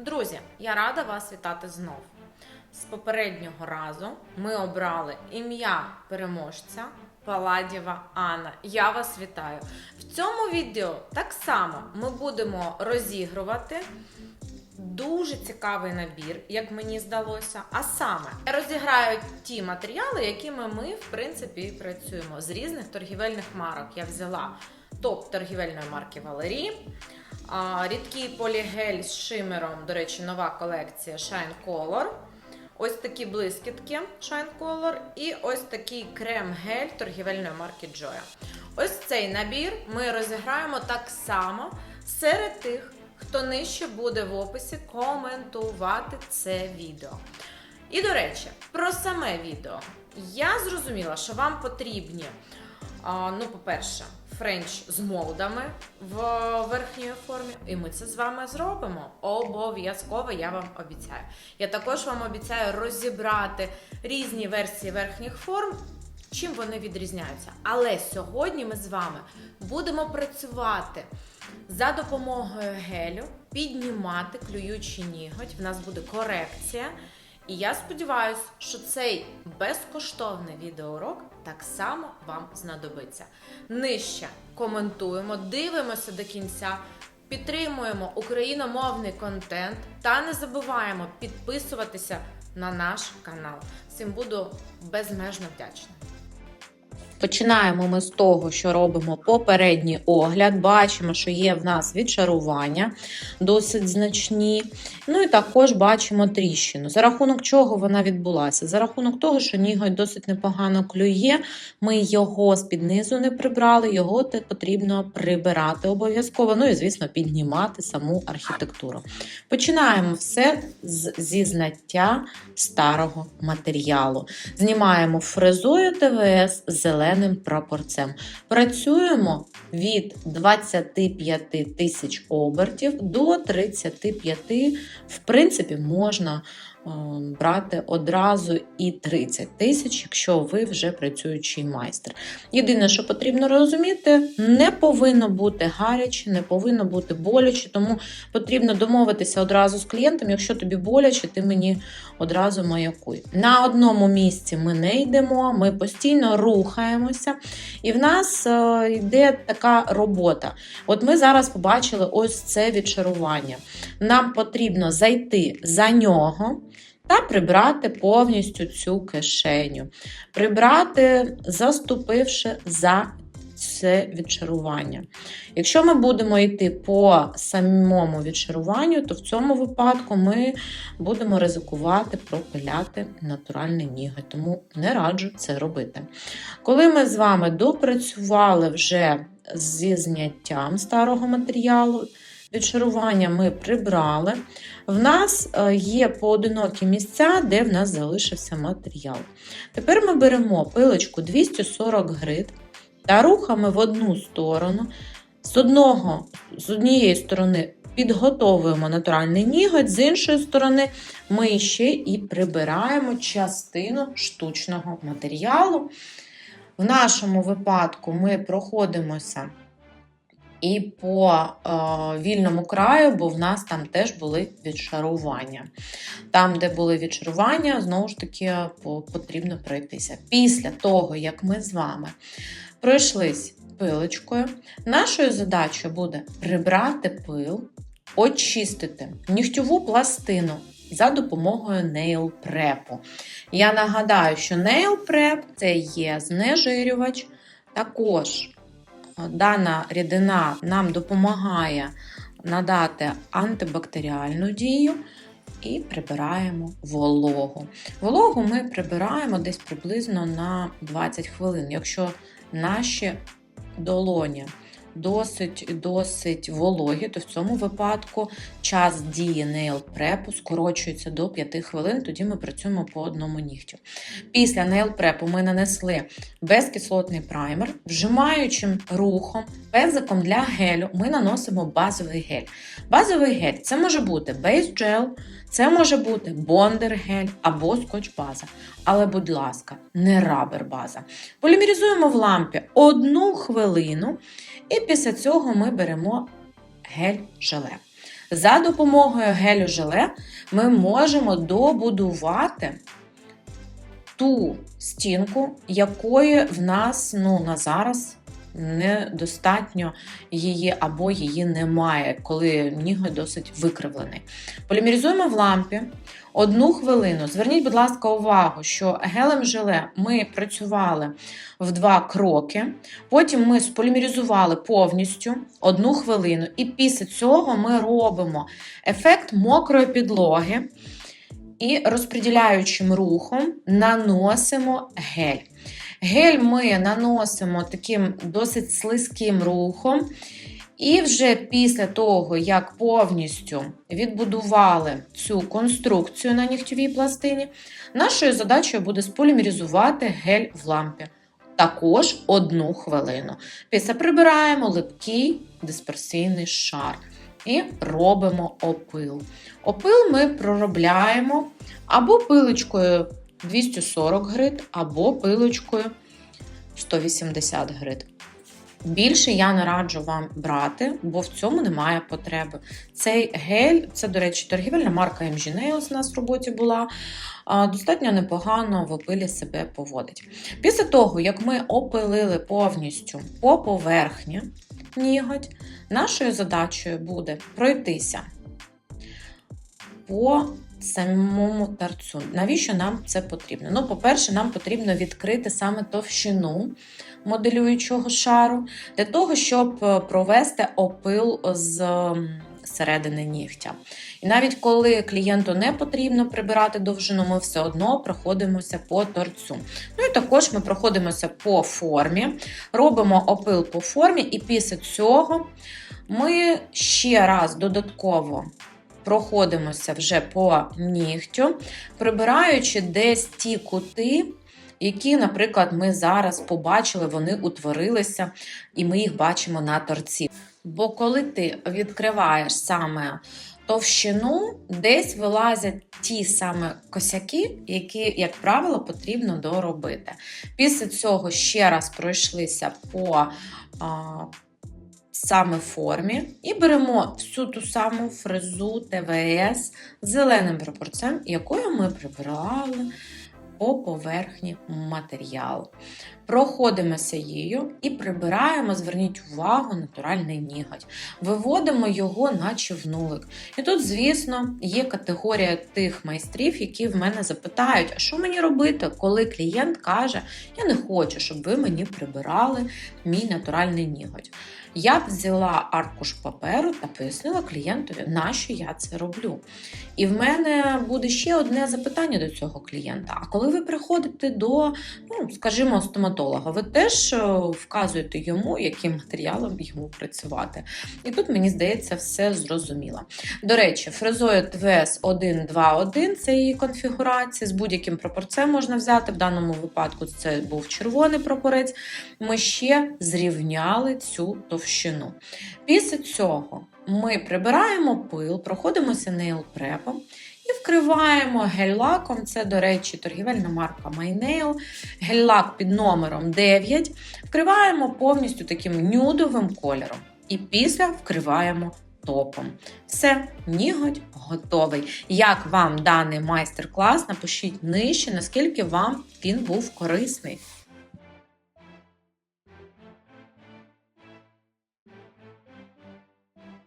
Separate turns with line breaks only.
Друзі, я рада вас вітати знов. З попереднього разу ми обрали ім'я переможця Паладєва Анна. Я вас вітаю. В цьому відео так само ми будемо розігрувати дуже цікавий набір, як мені здалося. А саме я розіграю ті матеріали, якими ми, в принципі, працюємо з різних торгівельних марок. Я взяла топ торгівельної марки Валерії. А, Рідкий полігель з шимером, до речі, нова колекція Shine Color. Ось такі блискітки Shine Color і ось такий крем-гель торгівельної марки Joya. Ось цей набір ми розіграємо так само серед тих, хто нижче буде в описі коментувати це відео. І до речі, про саме відео. Я зрозуміла, що вам потрібні, ну, по-перше, френч з молдами в верхньої формі, і ми це з вами зробимо. Обов'язково я вам обіцяю. Я також вам обіцяю розібрати різні версії верхніх форм. Чим вони відрізняються? Але сьогодні ми з вами будемо працювати за допомогою гелю, піднімати клюючий ніготь. В нас буде корекція. І я сподіваюся, що цей безкоштовний відеоурок так само вам знадобиться. Нижче коментуємо, дивимося до кінця, підтримуємо україномовний контент та не забуваємо підписуватися на наш канал. Цим буду безмежно вдячна. Починаємо ми з того, що робимо попередній огляд. Бачимо, що є в нас відшарування досить значні. Ну і також бачимо тріщину. За рахунок чого вона відбулася? За рахунок того, що ніготь досить непогано клює, ми його з-під низу не прибрали, його потрібно прибирати обов'язково. Ну і, звісно, піднімати саму архітектуру. Починаємо все з, зі знаття старого матеріалу. Знімаємо фрезою ТВС зеленим прапорцем. Працюємо від 25 тисяч обертів до 35. В принципі, можна брати одразу і 30 тисяч, якщо ви вже працюючий майстер. Єдине, що потрібно розуміти, не повинно бути гаряче, не повинно бути боляче, тому потрібно домовитися одразу з клієнтом. Якщо тобі боляче, ти мені одразу маякуй. На одному місці ми не йдемо, ми постійно рухаємося, і в нас е, йде така робота. От ми зараз побачили ось це відчарування. Нам потрібно зайти за нього. Та прибрати повністю цю кишеню. Прибрати, заступивши за це відчарування. Якщо ми будемо йти по самому відчаруванню, то в цьому випадку ми будемо ризикувати пропиляти натуральний ніготь, тому не раджу це робити. Коли ми з вами допрацювали вже зі зняттям старого матеріалу, відшарування ми прибрали. В нас е, є поодинокі місця, де в нас залишився матеріал. Тепер ми беремо пилочку 240 грит та рухами в одну сторону. З, одного, з однієї сторони підготовуємо натуральний ніготь, з іншої сторони ми ще і прибираємо частину штучного матеріалу. В нашому випадку ми проходимося і по е, вільному краю, бо в нас там теж були відшарування. Там, де були відшарування, знову ж таки потрібно пройтися. Після того, як ми з вами пройшлись пилочкою, нашою задачою буде прибрати пил, очистити нігтьову пластину за допомогою Nail Prep. Я нагадаю, що Nail Prep – це є знежирювач. Також дана рідина нам допомагає надати антибактеріальну дію. І прибираємо вологу. Вологу ми прибираємо десь приблизно на 20 хвилин. Якщо наші долоні досить досить вологі, то в цьому випадку час дії Nail Prep скорочується до 5 хвилин, тоді ми працюємо по одному нігтю. Після Nail Prep ми нанесли безкислотний праймер, вжимаючим рухом, пензиком для гелю ми наносимо базовий гель. Базовий гель це може бути Gel, це може бути бондер гель або скотч база. Але, будь ласка, не рабер база. Полімеризуємо в лампі одну хвилину, і після цього ми беремо гель-желе. За допомогою гелю желе ми можемо добудувати ту стінку, якої в нас ну, на зараз недостатньо її або її немає, коли ніготь досить викривлений. Полімеризуємо в лампі одну хвилину. Зверніть, будь ласка, увагу, що гелем желе ми працювали в два кроки. Потім ми сполімеризували повністю одну хвилину, і після цього ми робимо ефект мокрої підлоги і розподіляючим рухом наносимо гель. Гель ми наносимо таким досить слизьким рухом. І вже після того, як повністю відбудували цю конструкцію на нігтєвій пластині, нашою задачею буде сполімеризувати гель в лампі. Також одну хвилину. Після прибираємо липкий дисперсійний шар і робимо опил. Опил ми проробляємо або пилочкою 240 грит, або пилочкою 180 грит. Більше я не раджу вам брати, бо в цьому немає потреби. Цей гель, це, до речі, торгівельна марка MG у нас в роботі була. Достатньо непогано в опилі себе поводить. Після того, як ми опилили повністю по поверхні ніготь, нашою задачею буде пройтися по самому тарцю. Навіщо нам це потрібно? Ну, по-перше, нам потрібно відкрити саме товщину моделюючого шару, для того, щоб е, провести опил з середини нігтя. І навіть коли клієнту не потрібно прибирати довжину, ми все одно проходимося по торцю. Ну і також ми проходимося по формі, робимо опил по формі, і після цього ми ще раз додатково проходимося вже по нігтю, прибираючи десь ті кути, які, наприклад, ми зараз побачили, вони утворилися, і ми їх бачимо на торці. Бо коли ти відкриваєш саме товщину, десь вилазять ті саме косяки, які, як правило, потрібно доробити. Після цього ще раз пройшлися по саме формі і беремо всю ту саму фрезу ТВС зеленим пропорцем, якою ми прибирали по поверхні матеріалу. Проходимося її і прибираємо, зверніть увагу, натуральний ніготь. Виводимо його, наче в нулик. І тут, звісно, є категорія тих майстрів, які в мене запитають, а що мені робити, коли клієнт каже, я не хочу, щоб ви мені прибирали мій натуральний ніготь. Я взяла аркуш паперу та пояснила клієнтові, на що я це роблю. І в мене буде ще одне запитання до цього клієнта. А коли ви приходите до, ну, скажімо, стоматолога, ви теж е, вказуєте йому, яким матеріалом йому працювати. І тут, мені здається, все зрозуміло. До речі, фрезою ТВС 121 це її конфігурація, з будь-яким пропорцем можна взяти. В даному випадку це був червоний прапорець. Ми ще зрівняли цю товщину. Після цього ми прибираємо пил, проходимося нейлпрепом і вкриваємо гель-лаком. Це, до речі, торгівельна марка MyNail. Гель-лак під номером 9. Вкриваємо повністю таким нюдовим кольором. І після вкриваємо топом. Все, ніготь готовий. Як вам даний майстер-клас? Напишіть нижче, наскільки вам він був корисний.